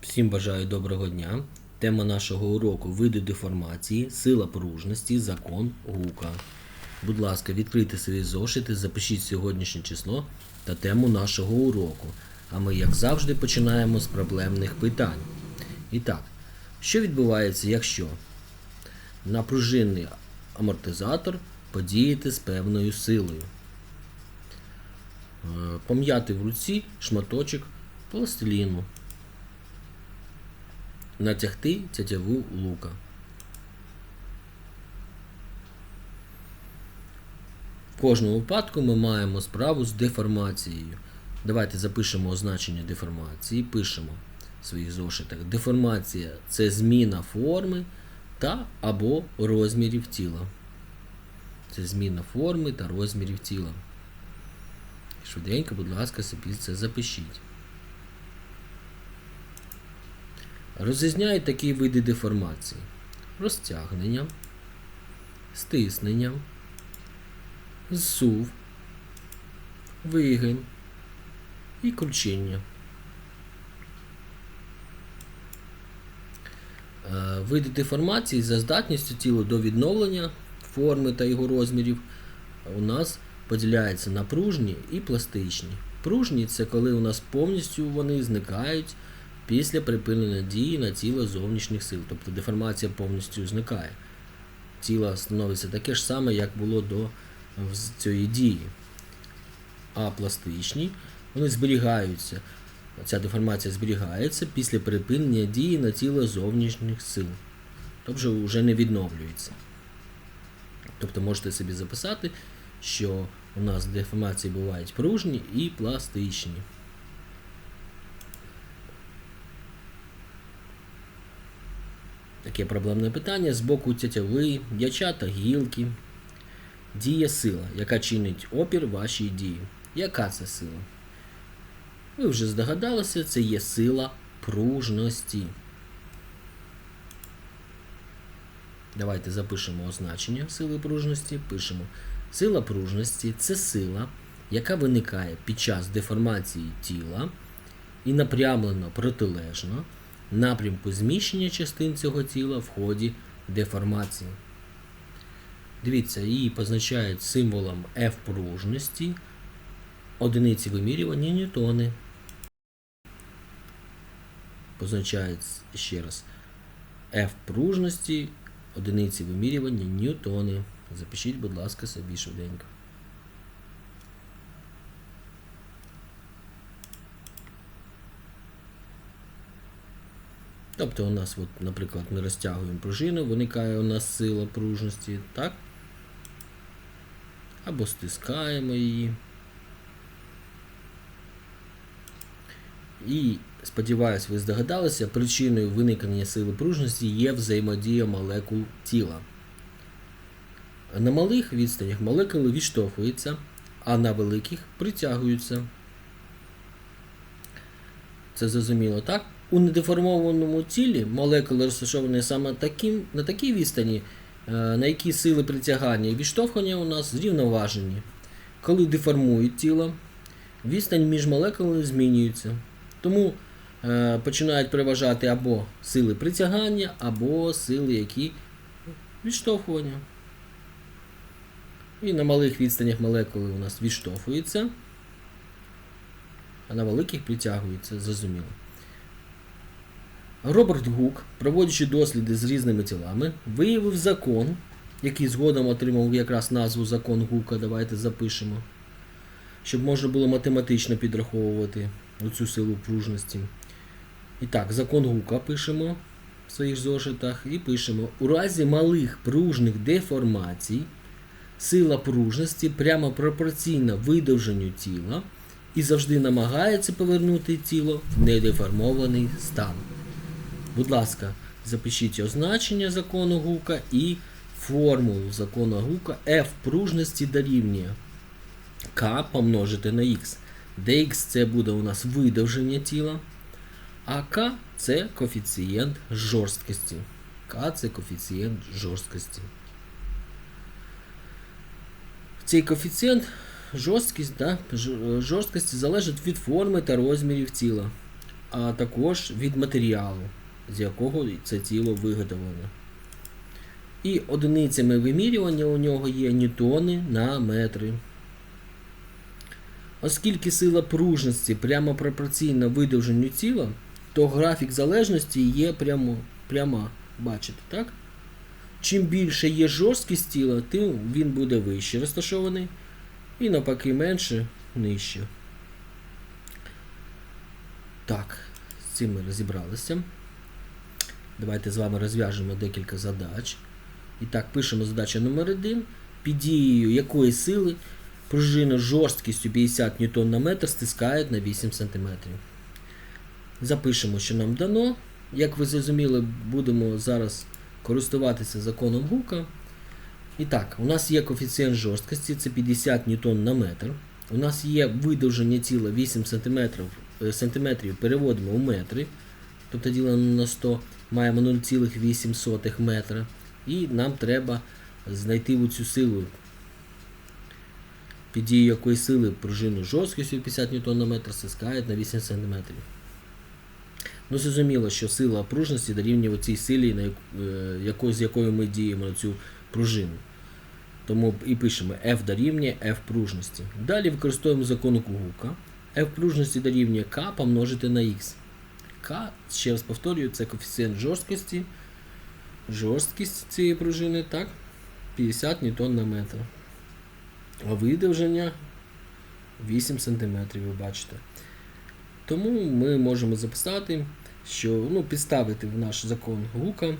Всім бажаю доброго дня. Тема нашого уроку види деформації, сила пружності, закон гука. Будь ласка, відкрийте свої зошити, запишіть сьогоднішнє число та тему нашого уроку. А ми, як завжди, починаємо з проблемних питань. І так, що відбувається, якщо на пружинний амортизатор подіяти з певною силою? Е, Пом'яти в руці шматочок пластиліну натягти тятяву лука. В кожному випадку ми маємо справу з деформацією. Давайте запишемо означення деформації, пишемо в своїх зошитах. Деформація це зміна форми та або розмірів тіла. Це зміна форми та розмірів тіла. Швиденько, будь ласка, собі це запишіть. Розрізняють такі види деформації: розтягнення, стиснення, зсув, вигин і кручення. Е, Види деформації за здатністю тіла до відновлення форми та його розмірів у нас поділяються на пружні і пластичні. Пружні це коли у нас повністю вони зникають після припинення дії на тіло зовнішніх сил. Тобто деформація повністю зникає. Тіло становиться таке ж саме, як було до цієї дії. А пластичні вони зберігаються. Ця деформація зберігається після припинення дії на тіло зовнішніх сил. Тобто вже не відновлюється. Тобто можете собі записати, що у нас деформації бувають пружні і пластичні. Таке проблемне питання з боку тятяви, яча та гілки. Діє сила, яка чинить опір вашій дії. Яка це сила? Ви вже здогадалися, це є сила пружності. Давайте запишемо означення сили пружності. Пишемо. Сила пружності це сила, яка виникає під час деформації тіла і напрямлено протилежно напрямку зміщення частин цього тіла в ході деформації. Дивіться, її позначають символом F пружності, одиниці вимірювання ньютони. Позначають ще раз F пружності, одиниці вимірювання ньютони. Запишіть, будь ласка, собі швиденько. Тобто у нас, от, наприклад, ми розтягуємо пружину, виникає у нас сила пружності, так? Або стискаємо її. І, сподіваюсь, ви здогадалися, причиною виникнення сили пружності є взаємодія молекул тіла. На малих відстанях молекули відштовхуються, а на великих притягуються. Це зрозуміло, так? У недеформованому тілі молекули розташовані саме таким, на такій відстані, е, на якій сили притягання і відштовхування у нас зрівноважені. Коли деформують тіло, відстань між молекулами змінюється. Тому е, починають переважати або сили притягання, або сили, які відштовхування. І на малих відстанях молекули у нас відштовхуються, а на великих притягуються, зрозуміло. Роберт Гук, проводячи досліди з різними тілами, виявив закон, який згодом отримав якраз назву закон Гука. Давайте запишемо, щоб можна було математично підраховувати цю силу пружності. І так, закон Гука пишемо в своїх зошитах і пишемо: у разі малих пружних деформацій сила пружності прямо пропорційна видовженню тіла і завжди намагається повернути тіло в недеформований стан. Будь ласка, запишіть означення закону Гука і формулу закону Гука F пружності дорівнює К помножити на де Х це буде у нас видовження тіла, а К це коефіцієнт жорсткості. К це коефіцієнт жорсткості. Цей коефіцієнт жорсткість, да, жорсткості залежить від форми та розмірів тіла. а також від матеріалу, з якого це тіло виготовлено. І одиницями вимірювання у нього є ньютони на метри. Оскільки сила пружності прямо пропорційна видовженню тіла, то графік залежності є прямо, пряма. Бачите, так? Чим більше є жорсткість тіла, тим він буде вище розташований, і навпаки менше нижче. Так, з цим ми розібралися. Давайте з вами розв'яжемо декілька задач. І так, пишемо задача номер 1 Під дією якої сили пружину жорсткістю 50 ньютон на метр стискають на 8 см. Запишемо, що нам дано. Як ви зрозуміли, будемо зараз користуватися законом Гука. І так, у нас є коефіцієнт жорсткості, це 50 ньютон на метр. У нас є видовження тіла 8 см, сантиметрів, переводимо у метри. Тобто ділимо на 100, маємо 0,8 метра. І нам треба знайти цю силу. Під дією якої сили пружину жорсткістю 50 ньютон на метр стискають на 8 см. Ну, зрозуміло, що сила пружності дорівнює цій силі, на яку, з якою ми діємо на цю пружину. Тому і пишемо F дорівнює F пружності. Далі використовуємо закон Гука. F пружності дорівнює K помножити на X. K, ще раз повторюю, це коефіцієнт жорсткості. Жорсткість цієї пружини, так, 50 ньютон на метр. А видовження 8 см, ви бачите. Тому ми можемо записати, що ну, підставити в наш закон Гука.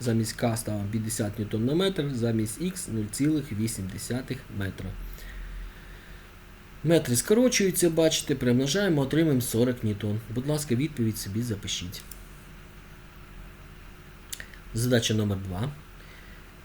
Замість К ставимо 50 ньютон на метр, замість Х 0,8 метра. Метри скорочуються, бачите, примножаємо, отримаємо 40 ньютон. Будь ласка, відповідь собі запишіть. Задача номер 2.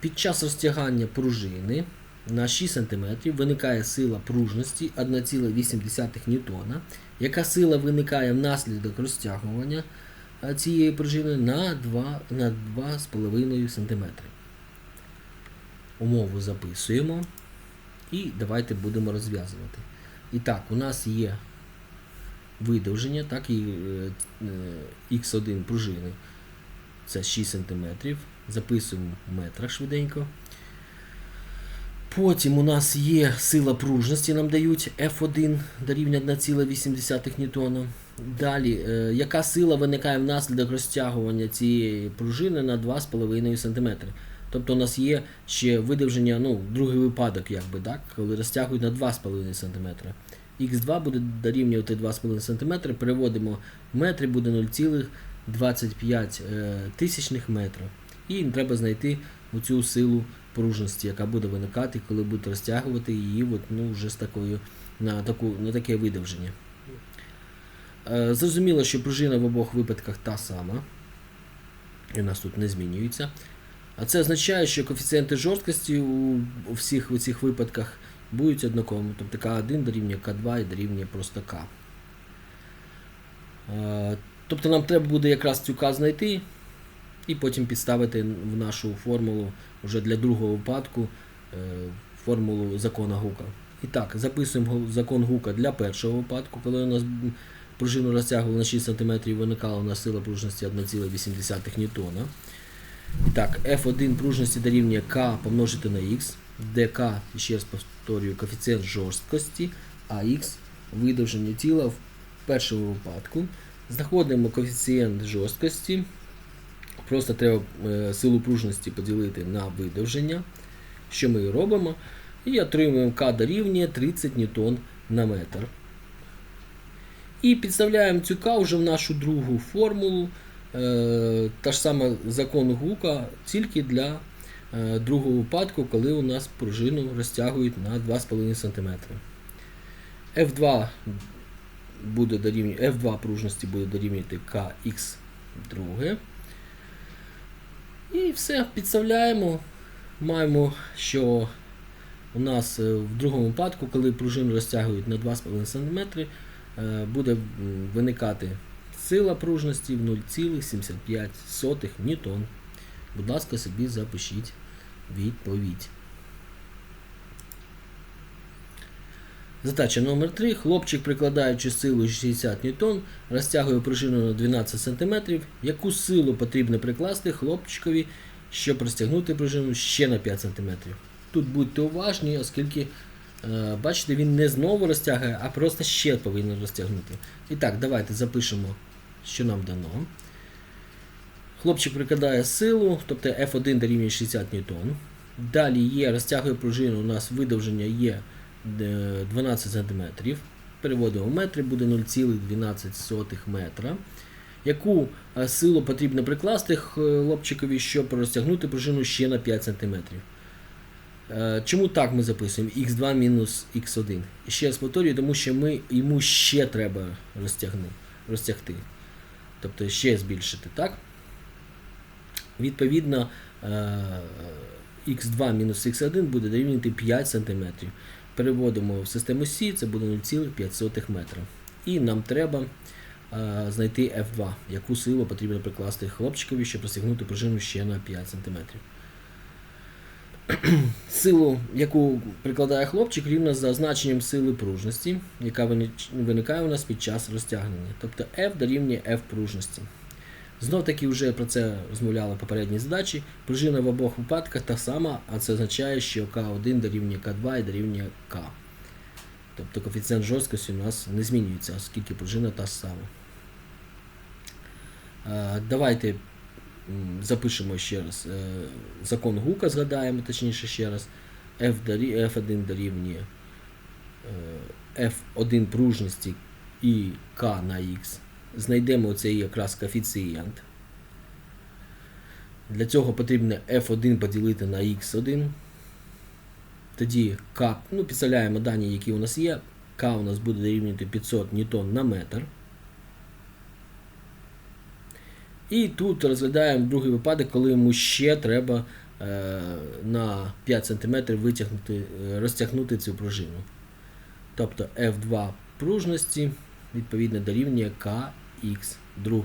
Під час розтягання пружини на 6 см виникає сила пружності 1,8 ньютона. Яка сила виникає внаслідок розтягування цієї пружини на 2, на 2,5 см. Умову записуємо. І давайте будемо розв'язувати. І так, у нас є видовження, так, і Х1 пружини. Це 6 см. Записуємо в метрах швиденько. Потім у нас є сила пружності, нам дають F1 дорівнює 1,8 ньютона. Далі, е, яка сила виникає внаслідок розтягування цієї пружини на 2,5 см. Тобто у нас є ще видовження, ну, другий випадок, якби, так, коли розтягують на 2,5 см. Х2 буде дорівнювати 2,5 см, переводимо в метри, буде 0,25 тисячних метра. І треба знайти оцю силу пружності, яка буде виникати, коли будете розтягувати її от, ну, вже з такою, на, таку, на таке видовження. Е, зрозуміло, що пружина в обох випадках та сама. І у нас тут не змінюється. А це означає, що коефіцієнти жорсткості у, всіх у цих випадках будуть однаковими. Тобто К1 дорівнює К2 і дорівнює просто К. Е, тобто нам треба буде якраз цю К знайти і потім підставити в нашу формулу вже для другого випадку е, формулу закона Гука. І так, записуємо закон Гука для першого випадку, коли у нас пружину розтягували на 6 см, і виникала у нас сила пружності 1,8 ньютона. Так, F1 пружності дорівнює К помножити на Х, де К, ще раз повторюю, коефіцієнт жорсткості, а Х видовження тіла в першому випадку. Знаходимо коефіцієнт жорсткості. Просто треба е, силу пружності поділити на видовження, що ми робимо. І отримуємо К дорівнює 30 ньютон на метр. І підставляємо цю К вже в нашу другу формулу. Е, та ж сама закон Гука, тільки для е, другого випадку, коли у нас пружину розтягують на 2,5 см. F2 буде дорівнювати, F2 пружності буде дорівнювати KX2. І все, підставляємо. Маємо, що у нас в другому випадку, коли пружину розтягують на 2,5 см, буде виникати сила пружності в 0,75 ньютон. Будь ласка, собі запишіть відповідь. Задача номер 3. Хлопчик, прикладаючи силу 60 ньютон, розтягує пружину на 12 см. Яку силу потрібно прикласти хлопчикові, щоб розтягнути пружину ще на 5 см? Тут будьте уважні, оскільки, е, бачите, він не знову розтягує, а просто ще повинен розтягнути. І так, давайте запишемо, що нам дано. Хлопчик прикладає силу, тобто F1 дорівнює 60 ньютон. Далі є, розтягує пружину, у нас видовження є е, 12 см. Переводимо в метри, буде 0,12 метра. Яку е, силу потрібно прикласти хлопчикові, щоб розтягнути пружину ще на 5 см? Е, Чому так ми записуємо x2 мінус x1? Ще раз повторюю, тому що ми, йому ще треба розтягни, розтягти. Тобто ще збільшити, так? Відповідно, е, x2 мінус x1 буде дорівнювати 5 см. Переводимо в систему Сі, це буде 0,5 метра. І нам треба е, знайти F2, яку силу потрібно прикласти хлопчикові, щоб досягнути пружину ще на 5 см. Силу, яку прикладає хлопчик, рівна за значенням сили пружності, яка виникає у нас під час розтягнення. Тобто F дорівнює F пружності. Знов таки вже про це розмовляли в попередній задачі. Пружина в обох випадках та сама, а це означає, що К1 дорівнює К2 і дорівнює К. Тобто коефіцієнт жорсткості у нас не змінюється, оскільки пружина та сама. Е, Давайте запишемо ще раз. е, Закон Гука згадаємо, точніше ще раз. F F1 дорівнює е, F1 пружності і К на Х. Знайдемо цей якраз коефіцієнт. Для цього потрібно F1 поділити на X1. Тоді К, ну, підставляємо дані, які у нас є. К у нас буде дорівнювати 500 ньютон на метр. І тут розглядаємо другий випадок, коли йому ще треба е, на 5 см витягнути, е, розтягнути цю пружину. Тобто F2 пружності відповідно дорівнює KX2.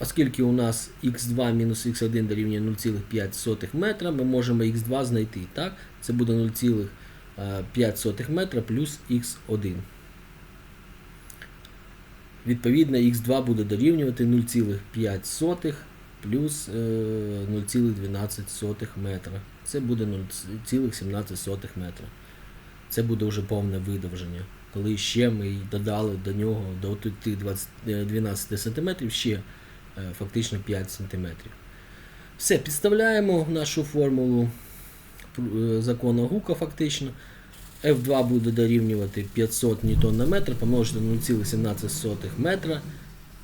Оскільки у нас x2 мінус x1 дорівнює 0,5 метра, ми можемо x2 знайти. Так? Це буде 0,5 метра плюс x1. Відповідно, x2 буде дорівнювати 0,5 плюс е, 0,12 метра. Це буде 0,17 метра. Це буде вже повне видовження. Коли ще ми додали до нього до тих 20, е, 12 см ще е, фактично 5 см. Все, підставляємо нашу формулу е, закону Гука фактично. F2 буде дорівнювати 500 ньютон на метр, помножити на 0,17 метра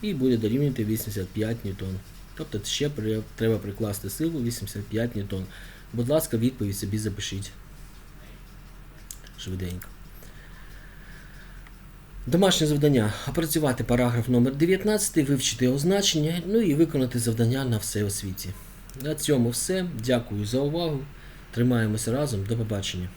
і буде дорівнювати 85 ньютон. Тобто ще треба прикласти силу 85 ньютон. Будь ласка, відповідь собі запишіть. Швиденько. Домашнє завдання. Опрацювати параграф номер 19, вивчити його значення, ну і виконати завдання на все освіті. На цьому все. Дякую за увагу. Тримаємося разом. До побачення.